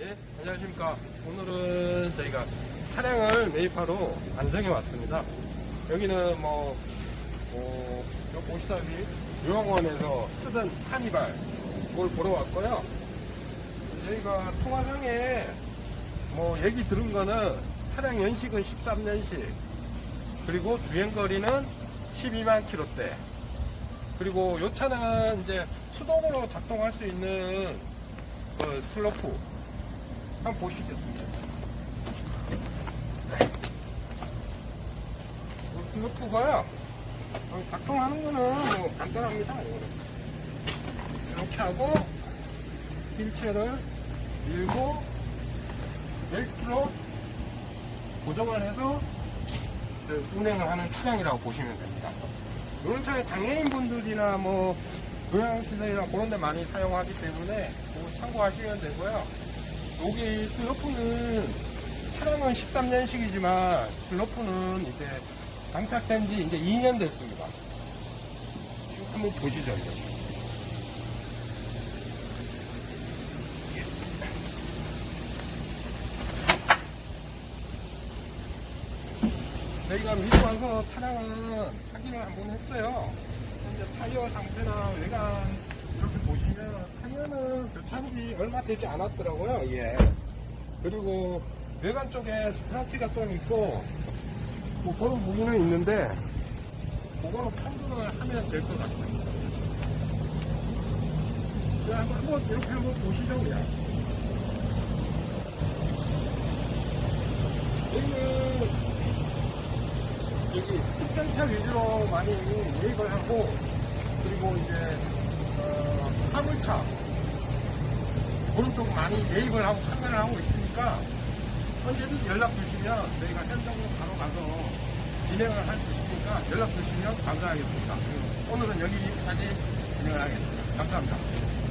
안녕하십니까. 오늘은 저희가 차량을 매입하러 안성에 왔습니다. 여기는 뭐, 어, 여기 보시다시피 요양원에서 쓰던 카니발 그걸 보러 왔고요. 저희가 통화상에 뭐 얘기 들은 거는 차량 연식은 13년식 그리고 주행거리는 12만 킬로대 그리고 이 차는 이제 수동으로 작동할 수 있는 그 슬로프 한번 보시겠습니다. 이 슬로프가요 어, 작동하는 거는 뭐 간단합니다. 이렇게 하고 휠체어를 밀고 벨트로 고정을 해서 그 운행을 하는 차량이라고 보시면 됩니다. 이런 차에 장애인분들이나 뭐 요양시설이나 그런 데 많이 사용하기 때문에 참고하시면 되고요. 여기 슬로프는 차량은 13년식이지만 슬로프는 이제 장착된 지 이제 2년 됐습니다. 한번 보시죠, 이거. 저희가 미리 와서 차량은 확인을 한번 했어요. 현재 타이어 상태나 외관 이렇게 보시면 타이어는 교체한 지 얼마 되지 않았더라고요. 예. 그리고 외관 쪽에 스크라치가 좀 있고 뭐 그런 부분은 있는데 그거는 판단을 하면 될 것 같습니다. 자, 한번, 한번 이렇게 한번 보시죠, 그냥. 여기는 여기 특전차 위주로 많이 매입을 하고 그리고 이제 어, 화물차 그런 쪽 많이 매입을 하고 판매를 하고 있으니까 언제든 연락 주시면 저희가 현장으로 바로 가서 진행을 할 수 있으니까 연락 주시면 감사하겠습니다. 오늘은 여기까지 진행을 하겠습니다. 감사합니다.